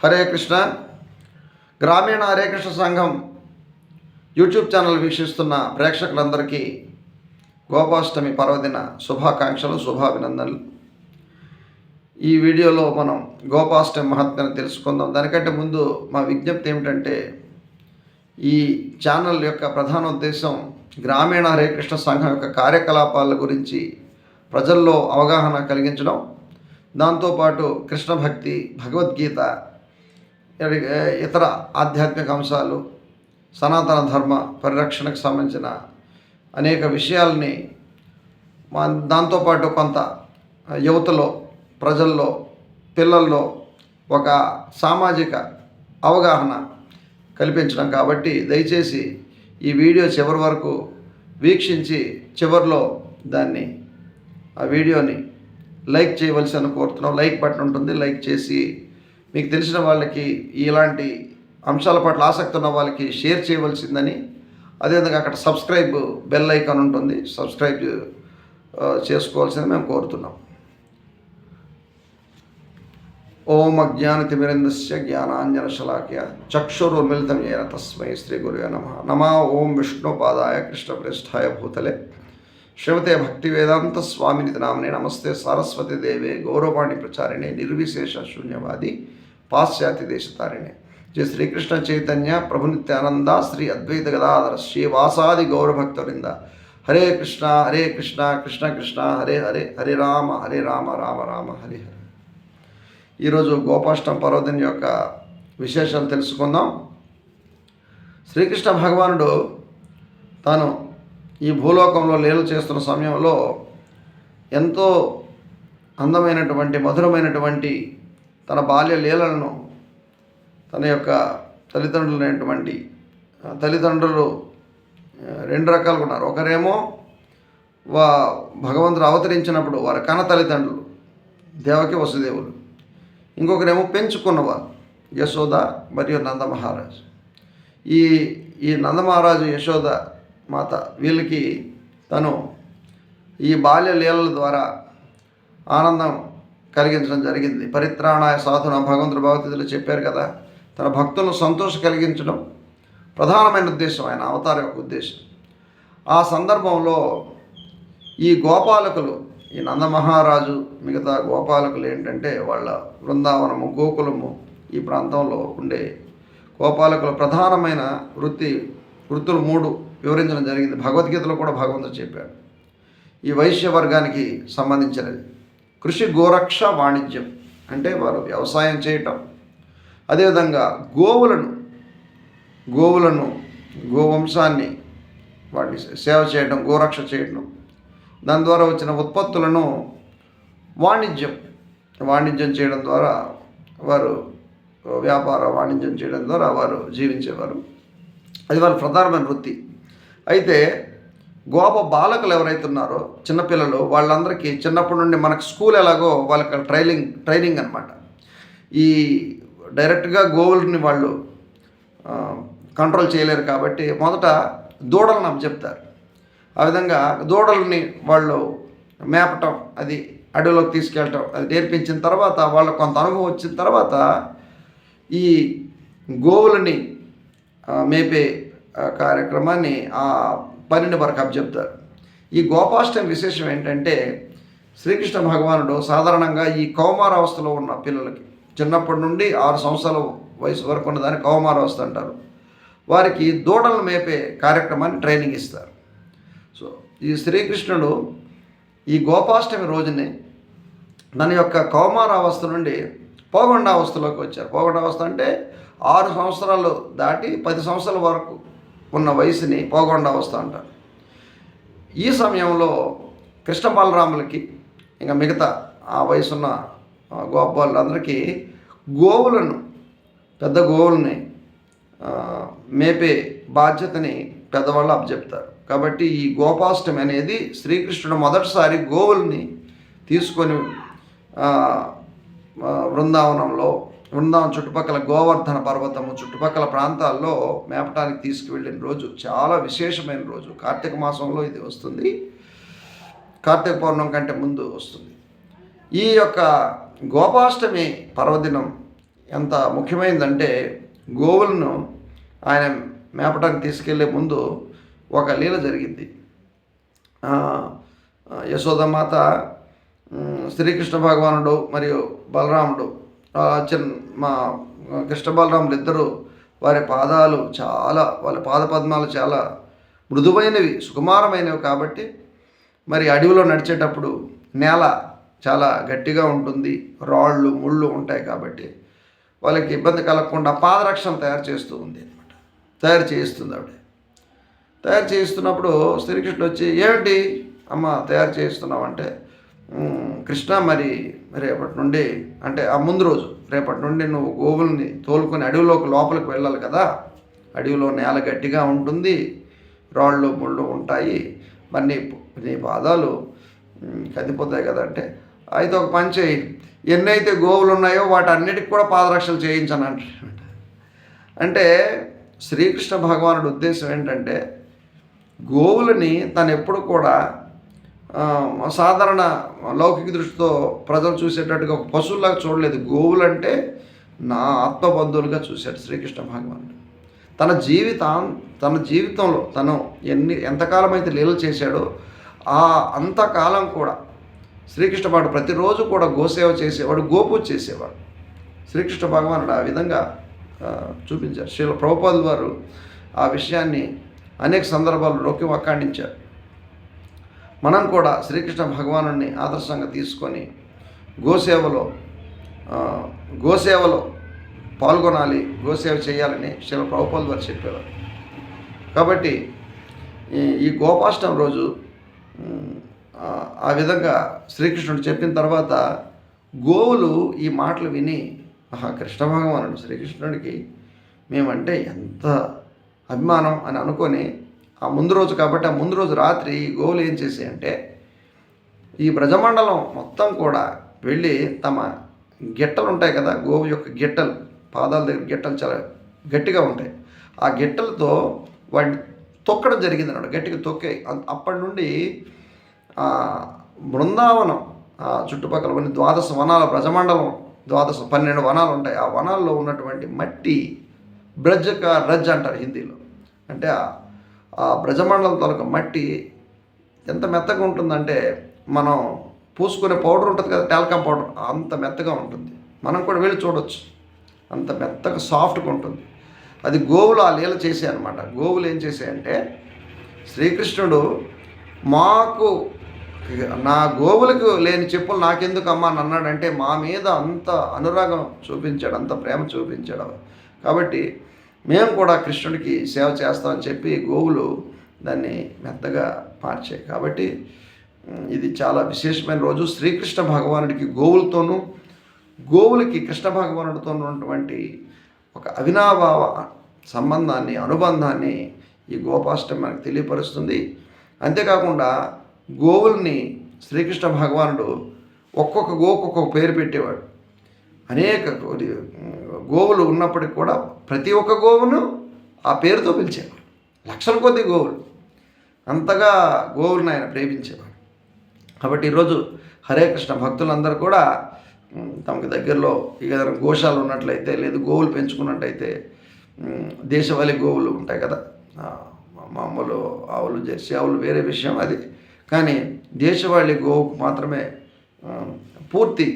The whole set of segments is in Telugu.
హరే కృష్ణ. గ్రామీణ హరే కృష్ణ సంఘం యూట్యూబ్ ఛానల్ వీక్షిస్తున్న ప్రేక్షకులందరికీ గోపాష్టమి పర్వదిన శుభాకాంక్షలు శుభాభినందనలు. ఈ వీడియోలో మనం గోపాష్టమి మహాత్మ్యాన్ని తెలుసుకుందాం. దానికంటే ముందు మా విజ్ఞప్తి ఏమిటంటే ఈ ఛానల్ యొక్క ప్రధాన ఉద్దేశం గ్రామీణ హరే కృష్ణ సంఘం యొక్క కార్యకలాపాల గురించి ప్రజల్లో అవగాహన కలిగించడం. దాంతోపాటు కృష్ణ భక్తి భగవద్గీత ఇతర ఆధ్యాత్మిక అంశాలు సనాతన ధర్మ పరిరక్షణకు సంబంధించిన అనేక విషయాల్ని మా దాంతోపాటు కొంత యువతలో ప్రజల్లో పిల్లల్లో ఒక సామాజిక అవగాహన కల్పించడం కాబట్టి దయచేసి ఈ వీడియో చివరి వరకు వీక్షించి చివరిలో దాన్ని ఆ వీడియోని లైక్ చేయవలసి కోరుతున్నాం. లైక్ బటన్ ఉంటుంది. లైక్ చేసి మీకు తెలిసిన వాళ్ళకి ఇలాంటి అంశాల పట్ల ఆసక్తి ఉన్న వాళ్ళకి షేర్ చేయవలసిందని. అదేవిధంగా అక్కడ సబ్స్క్రైబ్ బెల్ ఐకాన్ ఉంటుంది. సబ్స్క్రైబ్ చేసుకోవాల్సిందని చేసుకోవాల్సింది మేము కోరుతున్నాం. ఓం అజ్ఞానతిమిరందస్య జ్ఞానాంజనశలాఖ్య చక్షురున్మిళితం చేయన తస్మై శ్రీ గురువే నమ. నమ ఓం విష్ణుపాదాయ కృష్ణప్రేష్ఠాయ భూతలే. శివతే భక్తి వేదాంత స్వామినితి నామనే నమస్తే. సరస్వతి దేవే గౌరవాణి ప్రచారిణి నిర్విశేష శూన్యవాది పాశ్చాత్య దేశతారిణే. జయ శ్రీకృష్ణ చైతన్య ప్రభునిత్యానంద శ్రీ అద్వైత గదాధర శ్రీవాసాది గౌరభక్తవృంద హరే కృష్ణ హరే కృష్ణ కృష్ణ కృష్ణ హరే హరే హరే రామ హరే రామ రామ రామ హరే హరే. ఈరోజు గోపాష్టం పర్వదిని యొక్క విశేషాలు తెలుసుకుందాం. శ్రీకృష్ణ భగవానుడు తాను ఈ భూలోకంలో లీల చేస్తున్న సమయంలో ఎంతో అందమైనటువంటి మధురమైనటువంటి తన బాల్య లీలలను తన యొక్క తల్లిదండ్రులైనటువంటి తల్లిదండ్రులు రెండు రకాలుగా ఉన్నారు. ఒకరేమో వా భగవంతుడు అవతరించినప్పుడు వారి కన తల్లిదండ్రులు దేవకి వసుదేవులు. ఇంకొకరేమో పెంచుకున్నవారు యశోద మరియు నందమహారాజు. ఈ ఈ నందమహారాజు యశోద మాత. వీళ్ళకి తను ఈ బాల్య లీలల ద్వారా ఆనందం కలిగించడం జరిగింది. పరిత్రాణాయ సాధున భగవంతుడు భగవతిలో చెప్పారు కదా తన భక్తులను సంతోష కలిగించడం ప్రధానమైన ఉద్దేశం ఆయన అవతార యొక్క ఉద్దేశం. ఆ సందర్భంలో ఈ గోపాలకులు ఈ నందమహారాజు మిగతా గోపాలకులు ఏంటంటే వాళ్ళ బృందావనము గోకులము ఈ ప్రాంతంలో ఉండే గోపాలకుల ప్రధానమైన వృత్తి వృత్తులు మూడు. వివరించడం జరిగింది. భగవద్గీతలో కూడా భగవంతుడు చెప్పాడు. ఈ వైశ్య వర్గానికి సంబంధించినది. కృషి గోరక్ష వాణిజ్యం అంటే వారు వ్యవసాయం చేయటం. అదేవిధంగా గోవులను గోవులను గోవంశాన్ని వాటిని సేవ చేయడం గోరక్ష చేయడం దాని ద్వారా వచ్చిన ఉత్పత్తులను వాణిజ్యం వాణిజ్యం చేయడం ద్వారా వారు వ్యాపార వాణిజ్యం చేయడం ద్వారా వారు జీవించేవారు. అది వాళ్ళ ప్రధానమైన వృత్తి. అయితే గోప బాలకులు ఎవరైతే ఉన్నారో చిన్నపిల్లలు వాళ్ళందరికీ చిన్నప్పటి నుండి మనకు స్కూల్ ఎలాగో వాళ్ళకి ట్రైనింగ్ ట్రైనింగ్ అనమాట ఈ డైరెక్ట్గా గోవులని వాళ్ళు కంట్రోల్ చేయలేరు కాబట్టి మొదట దూడలను అప్పచెప్తారు. ఆ విధంగా దూడల్ని వాళ్ళు మేపటం అది అడవిలోకి తీసుకెళ్ళటం అది నేర్పించిన తర్వాత వాళ్ళకు కొంత అనుభవం వచ్చిన తర్వాత ఈ గోవులని మేపే కార్యక్రమాన్ని ఆ పన్నెండు వరకు అప్పచెప్తారు ఈ గోపాష్టమి విశేషం ఏంటంటే శ్రీకృష్ణ భగవానుడు సాధారణంగా ఈ కౌమారావస్థలో ఉన్న పిల్లలకి చిన్నప్పటి నుండి ఆరు సంవత్సరాల వయసు వరకు ఉన్న దాన్ని కౌమారావస్థ అంటారు. వారికి దూడలను మేపే కార్యక్రమాన్ని ట్రైనింగ్ ఇస్తారు. సో ఈ శ్రీకృష్ణుడు ఈ గోపాష్టమి రోజునే తన యొక్క కౌమారావస్థ నుండి పోగొండావస్థలోకి వచ్చారు. పోగొండావస్థ అంటే ఆరు సంవత్సరాలు దాటి పది సంవత్సరాల వరకు ఉన్న వయసుని పోగొండావస్థ అంటారు. ఈ సమయంలో కృష్ణ బలరాములకి ఇంకా మిగతా ఆ వయసున్న గోపాలందరికీ గోవులను పెద్ద గోవుల్ని మేపే బాధ్యతని పెద్దవాళ్ళు అప్పచెప్తారు. కాబట్టి ఈ గోపాష్టమి అనేది శ్రీకృష్ణుడు మొదటిసారి గోవుల్ని తీసుకొని బృందావనంలో బృందావనం చుట్టుపక్కల గోవర్ధన పర్వతము చుట్టుపక్కల ప్రాంతాల్లో మేపటానికి తీసుకువెళ్ళిన రోజు చాలా విశేషమైన రోజు. కార్తీక మాసంలో ఇది వస్తుంది. కార్తీక పౌర్ణం కంటే ముందు వస్తుంది. ఈ యొక్క గోపాష్టమి పర్వదినం ఎంత ముఖ్యమైనదంటే గోవులను ఆయన మేపటానికి తీసుకెళ్ళే ముందు ఒక లీల జరిగింది. యశోదమాత శ్రీకృష్ణ భగవానుడు మరియు బలరాముడు చిన్ మా కృష్ణ బాలరాములు ఇద్దరు వారి పాదాలు చాలా వాళ్ళ పాద పద్మాలు చాలా మృదువైనవి సుకుమారమైనవి కాబట్టి మరి అడవిలో నడిచేటప్పుడు నేల చాలా గట్టిగా ఉంటుంది రాళ్ళు ముళ్ళు ఉంటాయి కాబట్టి వాళ్ళకి ఇబ్బంది కలగకుండా పాదరక్షణ తయారు చేస్తూ ఉంది అనమాట తయారు చేయిస్తుంది ఆవిడ. తయారు చేయిస్తున్నప్పుడు శ్రీకృష్ణుడు వచ్చి ఏమిటి అమ్మ తయారు చేయిస్తున్నావు? అంటే కృష్ణ మరి రేపటి నుండి అంటే ఆ ముందు రోజు రేపటి నుండి నువ్వు గోవుల్ని తోలుకొని అడవిలోకి లోపలికి వెళ్ళాలి కదా? అడవిలో నేల గట్టిగా ఉంటుంది రాళ్ళు ముళ్ళు ఉంటాయి మరి నీ నీ పాదాలు కదిపోతాయి కదా అంటే అయితే ఒక పని చేయి. ఎన్నైతే గోవులు ఉన్నాయో వాటన్నిటికి కూడా పాదరక్షలు చేయించను అంటాడు అంటే శ్రీకృష్ణ భగవానుడి ఉద్దేశం ఏంటంటే గోవులని తను ఎప్పుడు కూడా సాధారణ లౌకిక దృష్టితో ప్రజలు చూసేటట్టుగా ఒక పశువులాగా చూడలేదు. గోవులంటే నా ఆత్మబంధువులుగా చూశాడు శ్రీకృష్ణ భగవానుడు. తన జీవితం తన జీవితంలో తను ఎన్ని ఎంతకాలం అయితే లీలలు చేశాడో ఆ అంతకాలం కూడా శ్రీకృష్ణ భగవానుడు ప్రతిరోజు కూడా గోసేవ చేసేవాడు గోపూజ చేసేవాడు. శ్రీకృష్ణ భగవానుడు ఆ విధంగా చూపించారు. శ్రీల ప్రభుపాదుల వారు ఆ విషయాన్ని అనేక సందర్భాల్లో నొక్కి వక్కాణించారు. మనం కూడా శ్రీకృష్ణ భగవాను ఆదర్శంగా తీసుకొని గోసేవలో గోసేవలో పాల్గొనాలి గోసేవ చేయాలని శిల ప్రభుపాదుల వారు చెప్పేవారు. కాబట్టి ఈ గోపాష్టం రోజు ఆ, ఆ విధంగా శ్రీకృష్ణుడు చెప్పిన తర్వాత గోవులు ఈ మాటలు విని ఆహా కృష్ణ భగవానుడు శ్రీకృష్ణుడికి మేమంటే ఎంత అభిమానం అని అనుకొని ఆ ముందు రోజు కాబట్టి ఆ ముందు రోజు రాత్రి ఈ గోవులు ఏం చేసాయంటే ఈ బ్రజమండలం మొత్తం కూడా వెళ్ళి తమ గిట్టలు ఉంటాయి కదా గోవు యొక్క గిట్టలు పాదాల దగ్గర గిట్టలు చాలా గట్టిగా ఉంటాయి. ఆ గిట్టలతో వాడిని తొక్కడం జరిగింది అన్నాడు గట్టిగా తొక్కాయి అప్పటి నుండి బృందావనం ఆ చుట్టుపక్కల కొన్ని ద్వాదశ వనాల బ్రజమండలం ద్వాదశ పన్నెండు వనాలు ఉంటాయి. ఆ వనాల్లో ఉన్నటువంటి మట్టి బ్రజ్ బ్రజ్జక రజ్ అంటారు హిందీలో. అంటే ఆ- ఆ బ్రజమండలం తొలక మట్టి ఎంత మెత్తగా ఉంటుందంటే మనం పూసుకునే పౌడర్ ఉంటుంది కదా టాల్కమ్ పౌడర్ అంత మెత్తగా ఉంటుంది. మనం కూడా వెళ్ళి చూడొచ్చు. అంత మెత్తగా సాఫ్ట్గా ఉంటుంది. అది గోవులు ఆ లీల చేసాయి అనమాట గోవులు ఏం చేసాయంటే శ్రీకృష్ణుడు మాకు నా గోవులకు లేని చెప్పులు నాకెందుకు అమ్మా అని అన్నాడంటే మా మీద అంత అనురాగం చూపించాడు అంత ప్రేమ చూపించాడు. కాబట్టి మేము కూడా కృష్ణుడికి సేవ చేస్తామని చెప్పి గోవులు దాన్ని మెత్తగా మార్చాయి కాబట్టి ఇది చాలా విశేషమైన రోజు. శ్రీకృష్ణ భగవానుడికి గోవులతోనూ గోవులకి కృష్ణ భగవానుడితో ఉన్నటువంటి ఒక అవినాభావ సంబంధాన్ని అనుబంధాన్ని ఈ గోపాష్టమి మనకు తెలియపరుస్తుంది. అంతేకాకుండా గోవుల్ని శ్రీకృష్ణ భగవానుడు ఒక్కొక్క గోకు ఒక్కొక్క పేరు పెట్టేవాడు. అనేక గోవులు ఉన్నప్పటికి కూడా ప్రతి ఒక్క గోవును ఆ పేరుతో పిలిచేవాడు లక్షల కొద్ది గోవులు. అంతగా గోవులను ఆయన ప్రేమించేవాడు కాబట్టి ఈరోజు హరే కృష్ణ భక్తులందరూ కూడా తమకి తమకు దగ్గరలో ఇక ఏదైనా గోశాలు ఉన్నట్లయితే లేదు గోవులు పెంచుకున్నట్టయితే దేశవాళీ గోవులు ఉంటాయి కదా. మామూలు ఆవులు జెర్సీ ఆవులు వేరే విషయం అది. కానీ దేశవాళీ గోవుకు మాత్రమే పూర్తి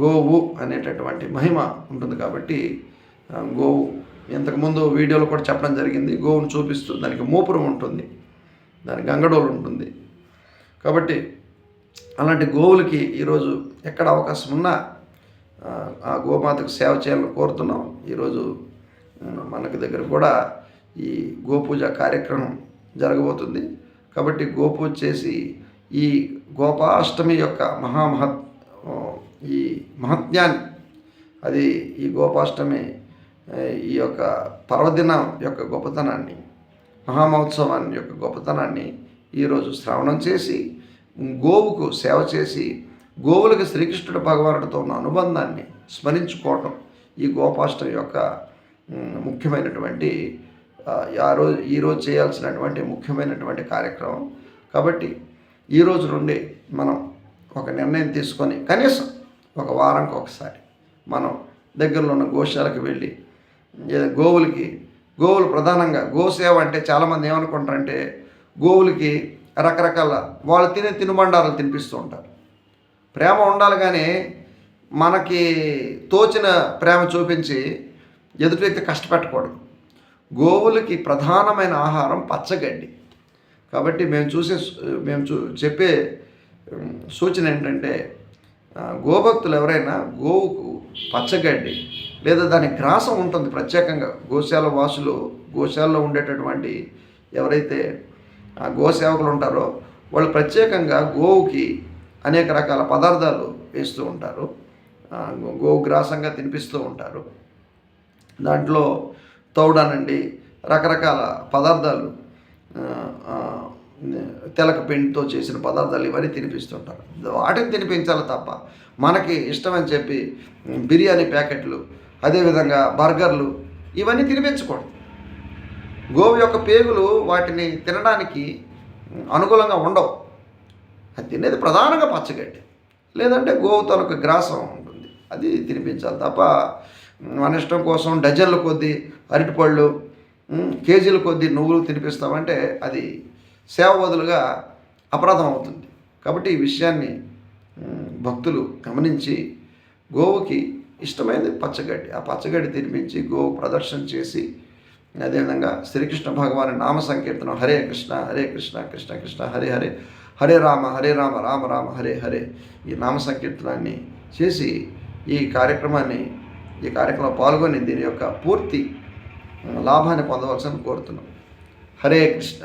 గోవు అనేటటువంటి మహిమ ఉంటుంది కాబట్టి గోవు. ఇంతకుముందు వీడియోలో కూడా చెప్పడం జరిగింది. గోవును చూపిస్తూ దానికి మూపురం ఉంటుంది. దానికి గంగడోలు ఉంటుంది. కాబట్టి అలాంటి గోవులకి ఈరోజు ఎక్కడ అవకాశం ఉన్నా ఆ, గోమాతకు సేవ చేయాలని కోరుతున్నాం. ఈరోజు మనకి దగ్గర కూడా ఈ గోపూజ కార్యక్రమం జరగబోతుంది. కాబట్టి గోపూజ చేసి ఈ గోపాష్టమి యొక్క మహామహత్ ఈ మహత్యాన్ని అది ఈ గోపాష్టమి ఈ యొక్క పర్వదినం యొక్క గొప్పతనాన్ని మహామహోత్సవాన్ని యొక్క గొప్పతనాన్ని ఈరోజు శ్రవణం చేసి గోవుకు సేవ చేసి గోవులకు శ్రీకృష్ణుడు భగవానుడితో ఉన్న అనుబంధాన్ని స్మరించుకోవటం ఈ గోపాష్టమి యొక్క ముఖ్యమైనటువంటి ఆ, రోజు ఈరోజు చేయాల్సినటువంటి ముఖ్యమైనటువంటి కార్యక్రమం. కాబట్టి ఈ రోజు నుండి మనం ఒక నిర్ణయం తీసుకొని కనీసం ఒక వారంకి ఒకసారి. మనం దగ్గరలో ఉన్న గోశాలకు వెళ్ళి గోవులకి గోవులు ప్రధానంగా గోసేవ అంటే చాలామంది ఏమనుకుంటారంటే గోవులకి రకరకాల వాళ్ళు తినే తినుబండారాలు తినిపిస్తూ ఉంటారు. ప్రేమ ఉండాలి కానీ మనకి తోచిన ప్రేమ చూపించి ఎదుటి వ్యక్తి కష్టపెట్టకూడదు. గోవులకి ప్రధానమైన ఆహారం పచ్చగడ్డి. కాబట్టి మేము చూసే మేము చూ చెప్పే సూచన ఏంటంటే గోభక్తులు ఎవరైనా గోవుకు పచ్చగడ్డి లేదా దాని గ్రాసం ఉంటుంది ప్రత్యేకంగా. గోశాల వాసులు గోశాలలో ఉండేటటువంటి ఎవరైతే ఆ గోసేవకులు ఉంటారో వాళ్ళు ప్రత్యేకంగా గోవుకి అనేక రకాల పదార్థాలు వేస్తూ ఉంటారు. గోవు గ్రాసంగా తినిపిస్తూ ఉంటారు. దాంట్లో తౌడనండి రకరకాల పదార్థాలు తెలక పిండితో చేసిన పదార్థాలు ఇవన్నీ తినిపిస్తుంటారు. వాటిని తినిపించాలి తప్ప మనకి ఇష్టమని చెప్పి బిర్యానీ ప్యాకెట్లు అదేవిధంగా బర్గర్లు ఇవన్నీ తినిపించకూడదు. గోవు యొక్క పేగులు వాటిని తినడానికి అనుకూలంగా ఉండవు. అది తినేది ప్రధానంగా పచ్చగడ్డి లేదంటే గోవు తనకు గ్రాసం ఉంటుంది. అది తినిపించాలి తప్ప మన ఇష్టం కోసం డజన్ల కొద్దీ అరటిపళ్ళు కేజీల కొద్దీ నువ్వులు తినిపిస్తామంటే అది సేవ బదులుగా అపరాధం అవుతుంది కాబట్టి ఈ విషయాన్ని భక్తులు గమనించి గోవుకి ఇష్టమైనది పచ్చగడ్డి. ఆ పచ్చగడ్డి తినిపించి గోవు ప్రదర్శన చేసి అదేవిధంగా శ్రీకృష్ణ భగవాని నామ సంకీర్తనం హరే కృష్ణ హరే కృష్ణ కృష్ణ కృష్ణ హరే హరే హరే రామ హరే రామ రామ రామ హరే హరే ఈ నామ సంకీర్తనాన్ని చేసి ఈ కార్యక్రమాన్ని ఈ కార్యక్రమంలో పాల్గొని దీని యొక్క పూర్తి లాభాన్ని పొందవలసిన కోరుతున్నాం. హరే కృష్ణ.